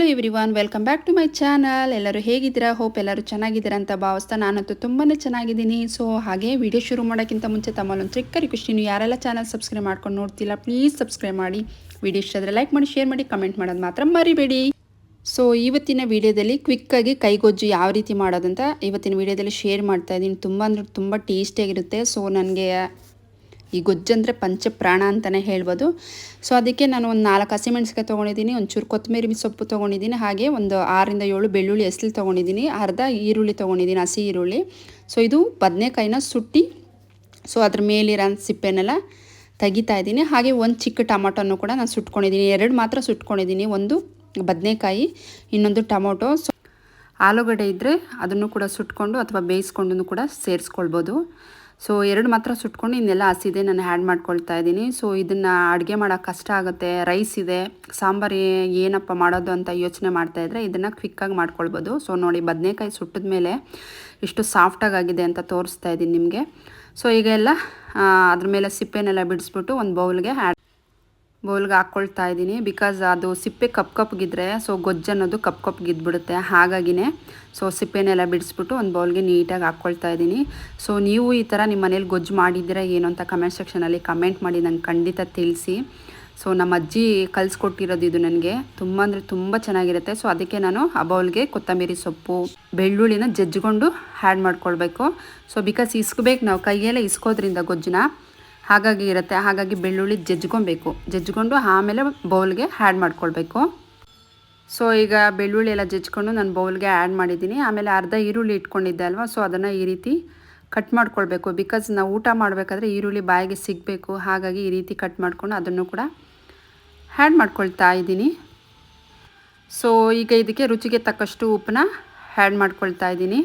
Hello everyone welcome back to my channel ಎಲ್ಲರೂ ಹೇಗಿದ್ದೀರಾ? Hope ಎಲ್ಲರೂ ಚೆನ್ನಾಗಿದ್ದೀರಾ ಅಂತ ಭಾವಿಸ್ತಾ ನಾನಂತೂ ತುಂಬಾ ಚೆನ್ನಾಗಿದ್ದೀನಿ. ಸೊ ಹಾಗೆ ವಿಡಿಯೋ ಶುರು ಮಾಡೋಕ್ಕಿಂತ ಮುಂಚೆ ತಮ್ಮಲ್ಲೊಂದು ಚಿಕ್ಕ ರಿಕ್ವೆಸ್ಟ್ ನೀವು ಯಾರೆಲ್ಲ ಚಾನಲ್ ಸಬ್ಸ್ಕ್ರೈಬ್ ಮಾಡ್ಕೊಂಡು ನೋಡ್ತಿಲ್ಲ ಪ್ಲೀಸ್ ಸಬ್ಸ್ಕ್ರೈಬ್ ಮಾಡಿ. ವಿಡಿಯೋ ಇಷ್ಟ ಆದರೆ ಲೈಕ್ ಮಾಡಿ ಶೇರ್ ಮಾಡಿ ಕಮೆಂಟ್ ಮಾಡೋದು ಮಾತ್ರ ಮರಿಬೇಡಿ. ಸೊ ಇವತ್ತಿನ ವಿಡಿಯೋದಲ್ಲಿ ಕ್ವಿಕ್ಕಾಗಿ ಕೈಗೊಜ್ಜು ಯಾವ ರೀತಿ ಮಾಡೋದಂತ ಇವತ್ತಿನ ವಿಡಿಯೋದಲ್ಲಿ ಶೇರ್ ಮಾಡ್ತಾ ಇದ್ದೀನಿ. ತುಂಬ ಅಂದರೆ ತುಂಬ ಟೇಸ್ಟಿಯಾಗಿರುತ್ತೆ ಸೊ ನನಗೆ ಈ ಗೊಜ್ಜಂದರೆ ಪಂಚಪ್ರಾಣ ಅಂತಲೇ ಹೇಳ್ಬೋದು. ಸೊ ಅದಕ್ಕೆ ನಾನು ಒಂದು ನಾಲ್ಕು ಹಸಿಮೆಣ್ಸಿಕಾಯಿ ತೊಗೊಂಡಿದ್ದೀನಿ, ಒಂಚೂರು ಕೊತ್ತಂಬರಿ ಸೊಪ್ಪು ತೊಗೊಂಡಿದ್ದೀನಿ, ಹಾಗೆ ಒಂದು ಆರರಿಂದ ಏಳು ಬೆಳ್ಳುಳ್ಳಿ ಎಸ್ಲಿ ತೊಗೊಂಡಿದ್ದೀನಿ, ಅರ್ಧ ಈರುಳ್ಳಿ ತೊಗೊಂಡಿದ್ದೀನಿ, ಹಸಿ ಈರುಳ್ಳಿ. ಸೊ ಇದು ಬದನೆಕಾಯಿನ ಸುಟ್ಟಿ ಸೊ ಅದ್ರ ಮೇಲಿರೋ ಸಿಪ್ಪೆನೆಲ್ಲ ತೆಗಿತಾ ಇದ್ದೀನಿ. ಹಾಗೆ ಒಂದು ಚಿಕ್ಕ ಟೊಮೊಟೊನು ಕೂಡ ನಾನು ಸುಟ್ಕೊಂಡಿದ್ದೀನಿ. ಎರಡು ಮಾತ್ರ ಸುಟ್ಕೊಂಡಿದ್ದೀನಿ, ಒಂದು ಬದನೆಕಾಯಿ, ಇನ್ನೊಂದು ಟೊಮೊಟೊ. ಸೊ ಆಲೂಗಡ್ಡೆ ಇದ್ದರೆ ಅದನ್ನು ಕೂಡ ಸುಟ್ಕೊಂಡು ಅಥವಾ ಬೇಯಿಸ್ಕೊಂಡು ಕೂಡ ಸೇರಿಸ್ಕೊಳ್ಬೋದು. ಸೊ ಎರಡು ಮಾತ್ರ ಸುಟ್ಕೊಂಡು ಇನ್ನೆಲ್ಲ ಹಸಿದೆ ನಾನು ಆ್ಯಡ್ ಮಾಡ್ಕೊಳ್ತಾ ಇದ್ದೀನಿ. ಸೊ ಇದನ್ನು ಅಡುಗೆ ಮಾಡೋಕೆ ಕಷ್ಟ ಆಗುತ್ತೆ. ರೈಸ್ ಇದೆ. ಸಾಂಬಾರು ಏನಪ್ಪ ಮಾಡೋದು ಅಂತ ಯೋಚನೆ ಮಾಡ್ತಾ ಇದ್ದರೆ ಇದನ್ನು ಕ್ವಿಕ್ಕಾಗಿ ಮಾಡ್ಕೊಳ್ಬೋದು. ಸೊ ನೋಡಿ ಬದನೆಕಾಯಿ ಸುಟ್ಟಿದ ಮೇಲೆ ಇಷ್ಟು ಸಾಫ್ಟಾಗಿ ಆಗಿದೆ ಅಂತ ತೋರಿಸ್ತಾ ಇದ್ದೀನಿ ನಿಮಗೆ. ಸೊ ಈಗ ಎಲ್ಲ ಅದ್ರ ಮೇಲೆ ಸಿಪ್ಪೆನೆಲ್ಲ ಬಿಡಿಸ್ಬಿಟ್ಟು ಒಂದು ಬೌಲ್ಗೆ ಆ್ಯಡ್ ಬೌಲ್ಗೆ ಹಾಕ್ಕೊಳ್ತಾ ಇದ್ದೀನಿ. ಬಿಕಾಸ್ ಅದು ಸಿಪ್ಪೆ ಕಪ್ ಕಪ್ಗಿದ್ರೆ ಸೊ ಗೊಜ್ಜು ಅನ್ನೋದು ಕಪ್ ಕಪ್ಗಿದ್ಬಿಡುತ್ತೆ ಹಾಗಾಗಿನೇ ಸೊ ಸಿಪ್ಪೆನೆಲ್ಲ ಬಿಡಿಸ್ಬಿಟ್ಟು ಒಂದು ಬೌಲ್ಗೆ ನೀಟಾಗಿ ಹಾಕ್ಕೊಳ್ತಾ ಇದ್ದೀನಿ. ಸೊ ನೀವು ಈ ಥರ ನಿಮ್ಮ ಮನೇಲಿ ಗೊಜ್ಜು ಮಾಡಿದ್ದೀರಾ ಏನು ಅಂತ ಕಮೆಂಟ್ ಸೆಕ್ಷನಲ್ಲಿ ಕಮೆಂಟ್ ಮಾಡಿ, ನಂಗೆ ಖಂಡಿತ ತಿಳಿಸಿ. ಸೊ ನಮ್ಮ ಅಜ್ಜಿ ಕಲಿಸ್ಕೊಟ್ಟಿರೋದು ಇದು ನನಗೆ. ತುಂಬ ಅಂದರೆ ತುಂಬ ಚೆನ್ನಾಗಿರುತ್ತೆ. ಸೊ ಅದಕ್ಕೆ ನಾನು ಆ ಬೌಲ್ಗೆ ಕೊತ್ತಂಬರಿ ಸೊಪ್ಪು, ಬೆಳ್ಳುಳ್ಳಿನ ಜಜ್ಜಿಕೊಂಡು ಹ್ಯಾಡ್ ಮಾಡ್ಕೊಳ್ಬೇಕು. ಸೊ ಬಿಕಾಸ್ ಇಸ್ಕೋಬೇಕು ನಾವು, ಕೈಯಲ್ಲೇ ಇಸ್ಕೋದ್ರಿಂದ ಗೊಜ್ಜನ್ನ ಹಾಗಾಗಿ ಇರುತ್ತೆ. ಹಾಗಾಗಿ ಬೆಳ್ಳುಳ್ಳಿ ಜಜ್ಕೊಬೇಕು ಜಜ್ಕೊಂಡು ಆಮೇಲೆ ಬೌಲ್ಗೆ ಆ್ಯಡ್ ಮಾಡ್ಕೊಳ್ಬೇಕು. ಸೊ ಈಗ ಬೆಳ್ಳುಳ್ಳಿ ಎಲ್ಲ ಜಜ್ಕೊಂಡು ನಾನು ಬೌಲ್ಗೆ ಆ್ಯಡ್ ಮಾಡಿದ್ದೀನಿ. ಆಮೇಲೆ ಅರ್ಧ ಈರುಳ್ಳಿ ಇಟ್ಕೊಂಡಿದ್ದೆ ಅಲ್ವಾ? ಸೊ ಅದನ್ನು ಈ ರೀತಿ ಕಟ್ ಮಾಡ್ಕೊಳ್ಬೇಕು. ಬಿಕಾಸ್ ನಾವು ಊಟ ಮಾಡಬೇಕಾದ್ರೆ ಈರುಳ್ಳಿ ಬಾಯಿಗೆ ಸಿಗಬೇಕು. ಹಾಗಾಗಿ ಈ ರೀತಿ ಕಟ್ ಮಾಡಿಕೊಂಡು ಅದನ್ನು ಕೂಡ ಆ್ಯಡ್ ಮಾಡ್ಕೊಳ್ತಾ ಇದ್ದೀನಿ. ಸೊ ಈಗ ಇದಕ್ಕೆ ರುಚಿಗೆ ತಕ್ಕಷ್ಟು ಉಪ್ಪನ್ನ ಆ್ಯಡ್ ಮಾಡ್ಕೊಳ್ತಾ ಇದ್ದೀನಿ.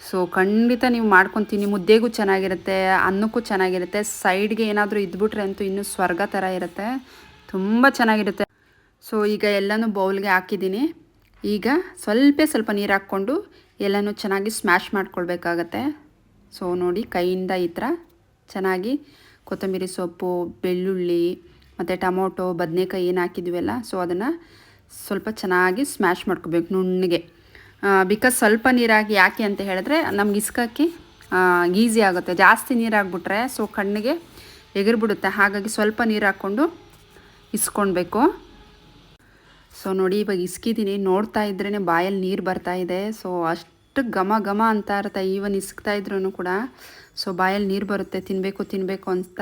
ಸೊ ಖಂಡಿತ ನೀವು ಮಾಡ್ಕೊತೀನಿ. ಮುದ್ದೆಗೂ ಚೆನ್ನಾಗಿರುತ್ತೆ, ಅನ್ನಕ್ಕೂ ಚೆನ್ನಾಗಿರುತ್ತೆ. ಸೈಡ್ಗೆ ಏನಾದರೂ ಇದ್ಬಿಟ್ರೆ ಅಂತೂ ಇನ್ನೂ ಸ್ವರ್ಗ ಥರ ಇರುತ್ತೆ. ತುಂಬ ಚೆನ್ನಾಗಿರುತ್ತೆ. ಸೊ ಈಗ ಎಲ್ಲನೂ ಬೌಲ್ಗೆ ಹಾಕಿದ್ದೀನಿ. ಈಗ ಸ್ವಲ್ಪ ಸ್ವಲ್ಪ ನೀರು ಹಾಕ್ಕೊಂಡು ಎಲ್ಲನೂ ಚೆನ್ನಾಗಿ ಸ್ಮ್ಯಾಶ್ ಮಾಡ್ಕೊಳ್ಬೇಕಾಗತ್ತೆ. ಸೊ ನೋಡಿ ಕೈಯಿಂದ ಈ ಥರ ಚೆನ್ನಾಗಿ ಕೊತ್ತಂಬರಿ ಸೊಪ್ಪು, ಬೆಳ್ಳುಳ್ಳಿ, ಮತ್ತು ಟೊಮೊಟೊ, ಬದನೆಕಾಯಿ ಏನು ಹಾಕಿದ್ವಲ್ಲ ಸೊ ಅದನ್ನು ಸ್ವಲ್ಪ ಚೆನ್ನಾಗಿ ಸ್ಮ್ಯಾಶ್ ಮಾಡ್ಕೋಬೇಕು ನುಣ್ಣಗೆ. ಬಿಕಾಸ್ ಸ್ವಲ್ಪ ನೀರಾಗಿ ಯಾಕೆ ಅಂತ ಹೇಳಿದ್ರೆ ನಮ್ಗೆ ಇಸ್ಕಕ್ಕೆ ಈಸಿ ಆಗುತ್ತೆ. ಜಾಸ್ತಿ ನೀರಾಗ್ಬಿಟ್ರೆ ಸೊ ಕಣ್ಣಿಗೆ ಎಗರ್ಬಿಡುತ್ತೆ. ಹಾಗಾಗಿ ಸ್ವಲ್ಪ ನೀರು ಹಾಕ್ಕೊಂಡು ಇಸ್ಕೊಳ್ಬೇಕು ಸೊ ನೋಡಿ, ಇವಾಗ ಇಸ್ಕಿದ್ದೀನಿ. ನೋಡ್ತಾ ಇದ್ರೇ ಬಾಯಲ್ಲಿ ನೀರು ಬರ್ತಾ ಇದೆ. ಸೊ ಅಷ್ಟು ಘಮ ಘಮ ಅಂತ ಇರುತ್ತೆ. ಈವನ್ ಇಸ್ಕ್ತಾ ಇದ್ರೂ ಕೂಡ. ಸೊ ಬಾಯಲ್ಲಿ ನೀರು ಬರುತ್ತೆ. ತಿನ್ನಬೇಕು ತಿನ್ನಬೇಕು ಅಂತ.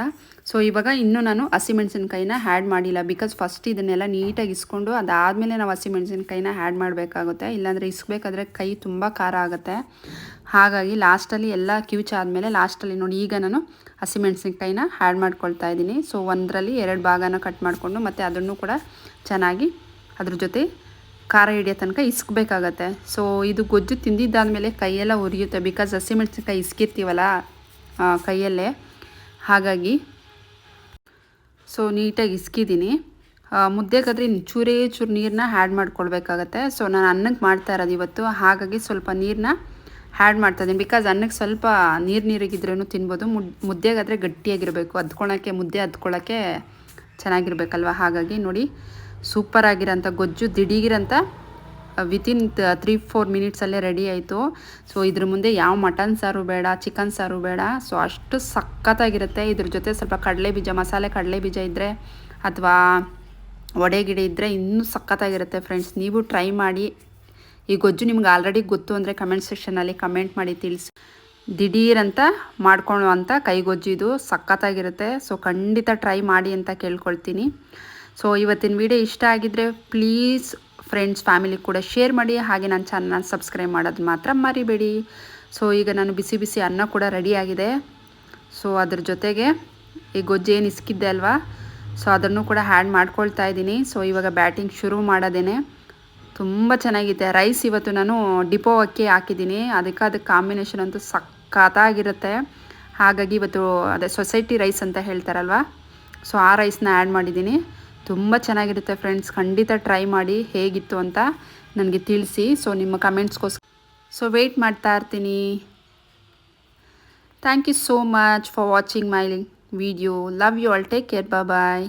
ಸೊ ಇವಾಗ ಇನ್ನೂ ನಾನು ಹಸಿಮೆಣಸಿನ್ಕಾಯಿನ ಹ್ಯಾಡ್ ಮಾಡಿಲ್ಲ. ಬಿಕಾಸ್ ಫಸ್ಟ್ ಇದನ್ನೆಲ್ಲ ನೀಟಾಗಿ ಇಸ್ಕೊಂಡು ಅದಾದಮೇಲೆ ನಾವು ಹಸಿಮೆಣಸಿನ್ಕಾಯಿನ ಹ್ಯಾಡ್ ಮಾಡಬೇಕಾಗುತ್ತೆ. ಇಲ್ಲಾಂದರೆ ಇಸ್ಬೇಕಾದ್ರೆ ಕೈ ತುಂಬ ಖಾರ ಆಗುತ್ತೆ. ಹಾಗಾಗಿ ಲಾಸ್ಟಲ್ಲಿ ಎಲ್ಲ ಕ್ಯೂಚಾದಮೇಲೆ ಲಾಸ್ಟಲ್ಲಿ ನೋಡಿ, ಈಗ ನಾನು ಹಸಿಮೆಣಸಿನ್ಕಾಯಿನ ಹ್ಯಾಡ್ ಮಾಡ್ಕೊಳ್ತಾ ಇದ್ದೀನಿ. ಸೊ ಒಂದರಲ್ಲಿ ಎರಡು ಭಾಗನ ಕಟ್ ಮಾಡಿಕೊಂಡು ಮತ್ತು ಅದನ್ನು ಕೂಡ ಚೆನ್ನಾಗಿ ಅದ್ರ ಜೊತೆ ಖಾರ ಹಿಡಿಯೋ ತನಕ ಇಸ್ಕಬೇಕಾಗತ್ತೆ. ಸೊ ಇದು ಗೊಜ್ಜು ತಿಂದಿದ್ದಾದಮೇಲೆ ಕೈಯೆಲ್ಲ ಉರಿಯುತ್ತೆ. ಬಿಕಾಸ್ ಹಸಿಮೆಣ್ಸಿನ್ಕಾಯಿ ಇಸ್ಕಿರ್ತೀವಲ್ಲ ಕೈಯಲ್ಲೇ. ಹಾಗಾಗಿ ಸೊ ನೀಟಾಗಿ ಇಸ್ಕಿದ್ದೀನಿ. ಮುದ್ದೆಗಾದ್ರೆ ಚೂರೇ ಚೂರು ನೀರನ್ನ ಹ್ಯಾಡ್ ಮಾಡ್ಕೊಳ್ಬೇಕಾಗತ್ತೆ. ಸೊ ನಾನು ಅನ್ನಕ್ಕೆ ಮಾಡ್ತಾ ಇರೋದು ಇವತ್ತು. ಹಾಗಾಗಿ ಸ್ವಲ್ಪ ನೀರನ್ನ ಹ್ಯಾಡ್ ಮಾಡ್ತಾಯಿದ್ದೀನಿ ಬಿಕಾಸ್ ಅನ್ನಕ್ಕೆ ಸ್ವಲ್ಪ ನೀರು ನೀರಿಗಿದ್ರೂ ತಿನ್ಬೋದು. ಮುದ್ ಮುದ್ದೆಗಾದರೆ ಗಟ್ಟಿಯಾಗಿರಬೇಕು. ಅದ್ಕೊಳಕ್ಕೆ, ಮುದ್ದೆ ಅದ್ಕೊಳ್ಳೋಕ್ಕೆ ಚೆನ್ನಾಗಿರ್ಬೇಕಲ್ವ? ಹಾಗಾಗಿ ನೋಡಿ. ಸೂಪರ್ ಆಗಿರೋಂಥ ಗೊಜ್ಜು ದಿಢೀರಂಥ ವಿತಿನ್ ತ್ರೀ ಫೋರ್ ಮಿನಿಟ್ಸಲ್ಲೇ ರೆಡಿ ಆಯಿತು. ಸೊ ಇದ್ರ ಮುಂದೆ ಯಾವ ಮಟನ್ ಸಾರು ಬೇಡ ಚಿಕನ್ ಸಾರು ಬೇಡ. ಸೊ ಅಷ್ಟು ಸಖತ್ತಾಗಿರುತ್ತೆ. ಇದ್ರ ಜೊತೆ ಸ್ವಲ್ಪ ಕಡಲೆ ಬೀಜ, ಮಸಾಲೆ ಕಡಲೆ ಬೀಜ ಇದ್ದರೆ ಅಥವಾ ವಡೆ ಗಿಡ ಇದ್ದರೆ ಇನ್ನೂ ಸಖತ್ತಾಗಿರುತ್ತೆ ಫ್ರೆಂಡ್ಸ್ ನೀವು ಟ್ರೈ ಮಾಡಿ. ಈ ಗೊಜ್ಜು ನಿಮ್ಗೆ ಆಲ್ರೆಡಿ ಗೊತ್ತು ಅಂದರೆ ಕಮೆಂಟ್ ಸೆಕ್ಷನಲ್ಲಿ ಕಮೆಂಟ್ ಮಾಡಿ ತಿಳಿಸಿ. ದಿಢೀರಂತ ಮಾಡ್ಕೊಳ್ಳುವಂಥ ಕೈಗೊಜ್ಜು ಇದು ಸಖತ್ತಾಗಿರುತ್ತೆ. ಸೊ ಖಂಡಿತ ಟ್ರೈ ಮಾಡಿ ಅಂತ ಕೇಳ್ಕೊಳ್ತೀನಿ. ಸೊ ಇವತ್ತಿನ ವಿಡಿಯೋ ಇಷ್ಟ ಆಗಿದ್ದರೆ ಪ್ಲೀಸ್ ಫ್ರೆಂಡ್ಸ್ ಫ್ಯಾಮಿಲಿ ಕೂಡ ಶೇರ್ ಮಾಡಿ. ಹಾಗೆ ನನ್ನ ಚಾನಲ್ ಸಬ್ಸ್ಕ್ರೈಬ್ ಮಾಡೋದು ಮಾತ್ರ ಮರಿಬೇಡಿ. ಸೊ ಈಗ ನಾನು ಬಿಸಿ ಬಿಸಿ ಅನ್ನ ಕೂಡ ರೆಡಿಯಾಗಿದೆ ಸೊ ಅದ್ರ ಜೊತೆಗೆ ಈ ಗೊಜ್ಜು ಏನು ಇಸ್ಕಿದ್ದೆ ಅಲ್ವಾ? ಸೊ ಅದನ್ನು ಕೂಡ ಹ್ಯಾಡ್ ಮಾಡ್ಕೊಳ್ತಾ ಇದ್ದೀನಿ. ಸೊ ಇವಾಗ ಬ್ಯಾಟಿಂಗ್ ಶುರು ಮಾಡೋದೇನೆ. ತುಂಬ ಚೆನ್ನಾಗಿದೆ. ರೈಸ್ ಇವತ್ತು ನಾನು ಡಿಪೋ ಅಕ್ಕಿ ಹಾಕಿದ್ದೀನಿ. ಅದಕ್ಕೆ ಅದಕ್ಕೆ ಕಾಂಬಿನೇಷನ್ ಅಂತೂ ಸಖತ್ತಾಗಿರುತ್ತೆ. ಹಾಗಾಗಿ ಇವತ್ತು ಅದೇ ಸೊಸೈಟಿ ರೈಸ್ ಅಂತ ಹೇಳ್ತಾರಲ್ವ? ಸೊ ಆ ರೈಸ್ನ ಆ್ಯಡ್ ಮಾಡಿದ್ದೀನಿ. ತುಂಬ ಚೆನ್ನಾಗಿರುತ್ತೆ ಫ್ರೆಂಡ್ಸ್ ಖಂಡಿತ ಟ್ರೈ ಮಾಡಿ ಹೇಗಿತ್ತು ಅಂತ ನನಗೆ ತಿಳಿಸಿ. ಸೊ ನಿಮ್ಮ ಕಮೆಂಟ್ಸ್ಗೋಸ್ಕರ ಸೊ ವೆಯ್ಟ್ ಮಾಡ್ತಾ ಇರ್ತೀನಿ. Thank you so much for watching my video love you all take care bye